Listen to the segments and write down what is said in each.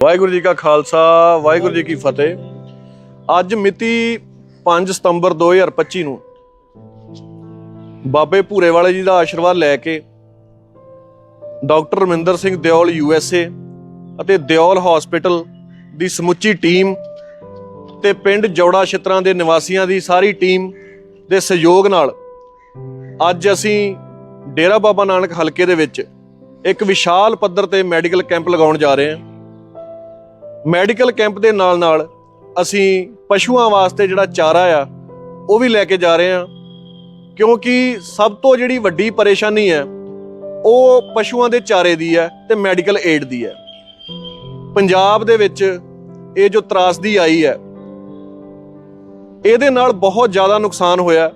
ਵਾਹਿਗੁਰੂ ਜੀ ਕਾ ਖਾਲਸਾ, ਵਾਹਿਗੁਰੂ ਜੀ ਕੀ ਫਤਿਹ। ਅੱਜ ਮਿਤੀ 5 ਸਤੰਬਰ 2025 ਨੂੰ ਬਾਬੇ ਭੂਰੇ ਵਾਲੇ ਜੀ ਦਾ ਆਸ਼ੀਰਵਾਦ ਲੈ ਕੇ doctor Raminder Singh Deol U S A ਅਤੇ ਦਿਓਲ ਹਸਪੀਟਲ ਦੀ ਸਮੁੱਚੀ ਟੀਮ ਤੇ ਪਿੰਡ ਜੋੜਾ ਛਿੱਤਰਾਂ ਦੇ ਨਿਵਾਸੀਆਂ ਦੀ ਸਾਰੀ ਟੀਮ ਦੇ ਸਹਿਯੋਗ ਨਾਲ ਅੱਜ ਅਸੀਂ ਡੇਰਾ ਬਾਬਾ ਨਾਨਕ ਹਲਕੇ ਦੇ ਵਿੱਚ ਇੱਕ ਵਿਸ਼ਾਲ ਪੱਧਰ ਤੇ ਮੈਡੀਕਲ ਕੈਂਪ ਲਗਾਉਣ ਜਾ ਰਹੇ ਹਾਂ। ਮੈਡੀਕਲ ਕੈਂਪ ਦੇ ਨਾਲ ਨਾਲ ਅਸੀਂ ਪਸ਼ੂਆਂ ਵਾਸਤੇ ਜਿਹੜਾ ਚਾਰਾ ਆ, ਉਹ ਵੀ ਲੈ ਕੇ ਜਾ ਰਹੇ ਹਾਂ। ਕਿਉਂਕਿ ਸਭ ਤੋਂ ਜਿਹੜੀ ਵੱਡੀ ਪਰੇਸ਼ਾਨੀ ਹੈ, ਉਹ ਪਸ਼ੂਆਂ ਦੇ ਚਾਰੇ ਦੀ ਹੈ ਤੇ ਮੈਡੀਕਲ ਏਡ ਦੀ ਹੈ। ਪੰਜਾਬ ਦੇ ਵਿੱਚ ਇਹ ਜੋ ਤਰਾਸਦੀ ਆਈ ਹੈ, ਇਹਦੇ ਨਾਲ ਬਹੁਤ ਜ਼ਿਆਦਾ ਨੁਕਸਾਨ ਹੋਇਆ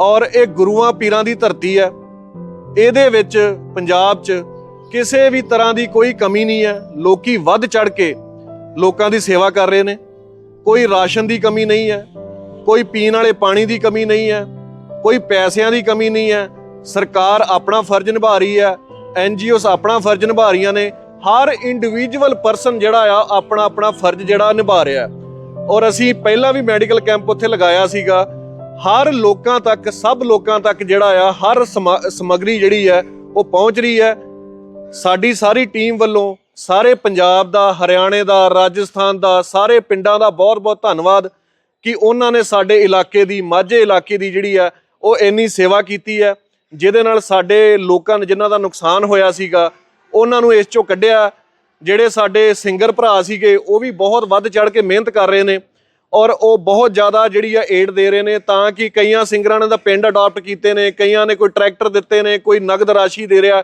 ਔਰ ਇਹ ਗੁਰੂਆਂ ਪੀਰਾਂ ਦੀ ਧਰਤੀ ਹੈ। ਇਹਦੇ ਵਿੱਚ ਪੰਜਾਬ 'ਚ ਕਿਸੇ ਵੀ ਤਰ੍ਹਾਂ ਦੀ ਕੋਈ ਕਮੀ ਨਹੀਂ ਹੈ। ਲੋਕੀ ਵੱਧ ਚੜ ਕੇ ਲੋਕਾਂ ਦੀ ਸੇਵਾ ਕਰ ਰਹੇ ਨੇ। ਕੋਈ ਰਾਸ਼ਨ ਦੀ ਕਮੀ ਨਹੀਂ ਹੈ, ਕੋਈ ਪੀਣ ਵਾਲੇ ਪਾਣੀ ਦੀ ਕਮੀ ਨਹੀਂ ਹੈ, ਕੋਈ ਪੈਸਿਆਂ ਦੀ ਕਮੀ ਨਹੀਂ ਹੈ। ਸਰਕਾਰ ਆਪਣਾ ਫਰਜ਼ ਨਿਭਾ ਰਹੀ ਹੈ ਐਨਜੀਓਸ ਆਪਣਾ ਫਰਜ਼ ਨਿਭਾ ਰਹੀਆਂ ਨੇ। ਹਰ ਇੰਡੀਵਿਜੂਅਲ ਪਰਸਨ ਜਿਹੜਾ ਆ, ਆਪਣਾ ਆਪਣਾ ਫਰਜ਼ ਜਿਹੜਾ ਨਿਭਾ ਰਿਹਾ ਔਰ ਅਸੀਂ ਪਹਿਲਾਂ ਵੀ ਮੈਡੀਕਲ ਕੈਂਪ ਉੱਥੇ ਲਗਾਇਆ ਸੀਗਾ। ਹਰ ਲੋਕਾਂ ਤੱਕ, ਸਭ ਲੋਕਾਂ ਤੱਕ ਜਿਹੜਾ ਆ, ਹਰ ਸਮਾ- ਸਮੱਗਰੀ ਜਿਹੜੀ ਹੈ, ਉਹ ਪਹੁੰਚ ਰਹੀ ਹੈ। ਸਾਡੀ ਸਾਰੀ ਟੀਮ ਵੱਲੋਂ ਸਾਰੇ ਪੰਜਾਬ ਦਾ, ਹਰਿਆਣੇ ਦਾ, ਰਾਜਸਥਾਨ ਦਾ, ਸਾਰੇ ਪਿੰਡਾਂ ਦਾ ਬਹੁਤ-ਬਹੁਤ ਧੰਨਵਾਦ ਕਿ ਉਹਨਾਂ ਨੇ ਸਾਡੇ ਇਲਾਕੇ ਦੀ, ਮਾਝੇ ਇਲਾਕੇ ਦੀ ਜਿਹੜੀ ਆ ਉਹ ਇੰਨੀ ਸੇਵਾ ਕੀਤੀ ਹੈ, ਜਿਹਦੇ ਨਾਲ ਸਾਡੇ ਲੋਕਾਂ ਨੇ ਜਿਨ੍ਹਾਂ ਦਾ ਨੁਕਸਾਨ ਹੋਇਆ ਸੀਗਾ, ਉਹਨਾਂ ਨੂੰ ਇਸ ਚੋਂ ਕੱਢਿਆ। ਜਿਹੜੇ ਸਾਡੇ ਸਿੰਗਰ ਭਰਾ ਸੀਗੇ, ਉਹ ਵੀ ਬਹੁਤ ਵੱਧ ਚੜ ਕੇ ਮਿਹਨਤ ਕਰ ਰਹੇ ਨੇ ਔਰ ਉਹ ਬਹੁਤ ਜ਼ਿਆਦਾ ਜਿਹੜੀ ਆ ਏਡ ਦੇ ਰਹੇ ਨੇ ਤਾਂ ਕਿ ਕਈਆਂ ਸਿੰਗਰਾਂ ਨੇ ਤਾਂ ਪਿੰਡ ਅਡਾਪਟ ਕੀਤੇ ਨੇ, ਕਈਆਂ ਨੇ ਕੋਈ ਟਰੈਕਟਰ ਦਿੱਤੇ ਨੇ, ਕੋਈ ਨਗਦ ਰਾਸ਼ੀ ਦੇ ਰਿਹਾ।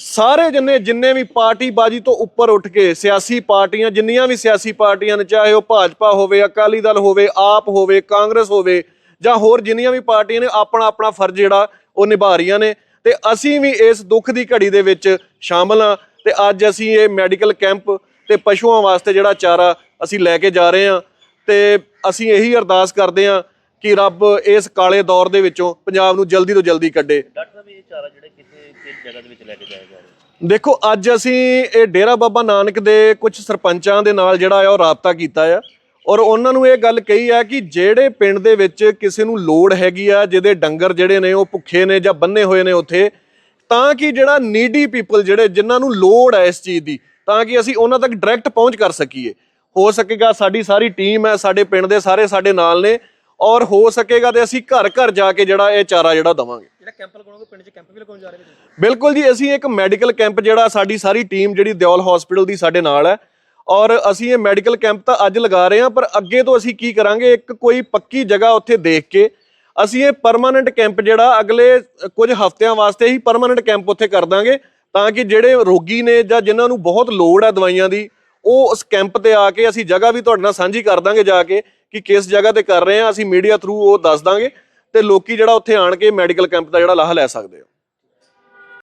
ਸਾਰੇ ਜਿੰਨੇ ਜਿੰਨੇ ਵੀ ਪਾਰਟੀ ਬਾਜੀ ਤੋਂ ਉੱਪਰ ਉੱਠ ਕੇ ਸਿਆਸੀ ਪਾਰਟੀਆਂ, ਜਿੰਨੀਆਂ ਵੀ ਸਿਆਸੀ ਪਾਰਟੀਆਂ ਨੇ, ਚਾਹੇ ਉਹ ਭਾਜਪਾ ਹੋਵੇ, ਅਕਾਲੀ ਦਲ ਹੋਵੇ, ਆਪ ਹੋਵੇ, ਕਾਂਗਰਸ ਹੋਵੇ, ਜਾਂ ਹੋਰ ਜਿੰਨੀਆਂ ਵੀ ਪਾਰਟੀਆਂ ਨੇ, ਆਪਣਾ ਆਪਣਾ ਫਰਜ਼ ਜਿਹੜਾ ਉਹ ਨਿਭਾ ਰਹੀਆਂ ਨੇ। ਤੇ ਅਸੀਂ ਵੀ ਇਸ ਦੁੱਖ ਦੀ ਘੜੀ ਦੇ ਵਿੱਚ ਸ਼ਾਮਲ ਹਾਂ ਤੇ ਅੱਜ ਅਸੀਂ ਇਹ ਮੈਡੀਕਲ ਕੈਂਪ ਤੇ ਪਸ਼ੂਆਂ ਵਾਸਤੇ ਜਿਹੜਾ ਚਾਰਾ ਅਸੀਂ ਲੈ ਕੇ ਜਾ ਰਹੇ ਹਾਂ। ਤੇ ਅਸੀਂ ਇਹੀ ਅਰਦਾਸ ਕਰਦੇ ਹਾਂ ਕਿ ਰੱਬ ਇਸ ਕਾਲੇ ਦੌਰ ਦੇ ਵਿੱਚੋਂ ਪੰਜਾਬ ਨੂੰ ਜਲਦੀ ਤੋਂ ਜਲਦੀ ਕੱਢੇ। ਡਾਕਟਰ ਸਾਹਿਬ, ਇਹ ਚਾਰਾ ਜਿਹੜਾ ਜਗ੍ਹਾ ਦੇ ਵਿੱਚ ਲੈ ਕੇ ਜਾਇਆ ਜਾ ਰਿਹਾ। ਦੇਖੋ, ਅੱਜ ਅਸੀਂ ਇਹ ਡੇਰਾ ਬਾਬਾ ਨਾਨਕ ਦੇ ਕੁਝ ਸਰਪੰਚਾਂ ਦੇ ਨਾਲ ਜਿਹੜਾ ਆ ਉਹ ਰਾਬਤਾ ਕੀਤਾ ਆ। ਔਰ ਉਹਨਾਂ ਨੂੰ ਇਹ ਗੱਲ ਕਹੀ ਆ ਕਿ ਜਿਹੜੇ ਪਿੰਡ ਦੇ ਵਿੱਚ ਕਿਸੇ ਨੂੰ ਲੋੜ ਹੈਗੀ ਆ, ਜਿਹਦੇ ਡੰਗਰ ਜਿਹੜੇ ਨੇ ਉਹ ਭੁੱਖੇ ਨੇ ਜਾਂ ਬੰਨੇ ਹੋਏ ਨੇ ਉੱਥੇ, ਤਾਂ ਕਿ ਜਿਹੜਾ ਨੀਡੀ ਪੀਪਲ ਜਿਹੜੇ, ਜਿਨ੍ਹਾਂ ਨੂੰ ਲੋੜ ਹੈ ਇਸ ਚੀਜ਼ ਦੀ, ਤਾਂ ਕਿ ਅਸੀਂ ਉਹਨਾਂ ਤੱਕ ਡਾਇਰੈਕਟ ਪਹੁੰਚ ਕਰ ਸਕੀਏ। ਹੋ ਸਕੇਗਾ ਸਾਡੀ ਸਾਰੀ ਟੀਮ ਹੈ ਸਾਡੇ ਪਿੰਡ ਦੇ ਸਾਰੇ ਸਾਡੇ ਨਾਲ ਨੇ ਔਰ ਹੋ ਸਕੇਗਾ ਤੇ ਅਸੀਂ ਘਰ ਘਰ ਜਾ ਕੇ ਜਿਹੜਾ ਇਹ ਚਾਰਾ ਜਿਹੜਾ ਦਵਾਂਗੇ। ਜਿਹੜਾ ਕੈਂਪ ਲਗਾਉਣਗੇ ਪਿੰਡ 'ਚ ਕੈਂਪ ਵੀ ਲਗਾਉਣ ਜਾ ਰਹੇ ਨੇ ਬਿਲਕੁਲ ਜੀ ਅਸੀਂ ਇੱਕ ਮੈਡੀਕਲ ਕੈਂਪ ਜਿਹੜਾ ਸਾਡੀ ਸਾਰੀ ਟੀਮ ਜਿਹੜੀ ਦਿਓਲ ਹਸਪੀਟਲ ਦੀ ਸਾਡੇ ਨਾਲ ਹੈ। ਔਰ ਅਸੀਂ ਇਹ ਮੈਡੀਕਲ ਕੈਂਪ ਤਾਂ ਅੱਜ ਲਗਾ ਰਹੇ ਹਾਂ ਪਰ ਅੱਗੇ ਤੋਂ ਅਸੀਂ ਕੀ ਕਰਾਂਗੇ ਇੱਕ ਕੋਈ ਪੱਕੀ ਜਗ੍ਹਾ ਉੱਥੇ ਦੇਖ ਕੇ ਅਸੀਂ ਇਹ ਪਰਮਾਨੈਂਟ ਕੈਂਪ ਜਿਹੜਾ ਅਗਲੇ ਕੁਝ ਹਫ਼ਤਿਆਂ ਵਾਸਤੇ ਹੀ ਪਰਮਾਨੈਂਟ ਕੈਂਪ ਉੱਥੇ ਕਰ ਦਾਂਗੇ ਤਾਂ ਕਿ ਜਿਹੜੇ ਰੋਗੀ ਨੇ ਜਾਂ ਜਿਨ੍ਹਾਂ ਨੂੰ ਬਹੁਤ ਲੋੜ ਹੈ ਦਵਾਈਆਂ ਦੀ ਉਹ ਉਸ ਕੈਂਪ ਤੇ ਆ ਕੇ ਅਸੀਂ ਜਗ੍ਹਾ ਵੀ ਤੁਹਾਡੇ ਨਾਲ ਸਾਂਝੀ ਕਰ ਦਾਂਗੇ ਜਾ ਕੇ। ਕਿ ਕਿਸ ਜਗ੍ਹਾ ਤੇ ਕਰ ਰਹੇ ਹਾਂ ਅਸੀਂ ਮੀਡੀਆ ਥਰੂ ਉਹ ਦੱਸ ਦਾਂਗੇ ਤੇ ਲੋਕੀ ਜਿਹੜਾ ਉੱਥੇ ਆਣ ਕੇ ਮੈਡੀਕਲ ਕੈਂਪ ਦਾ ਜਿਹੜਾ ਲਾਹਾ ਲੈ ਸਕਦੇ ਹੋ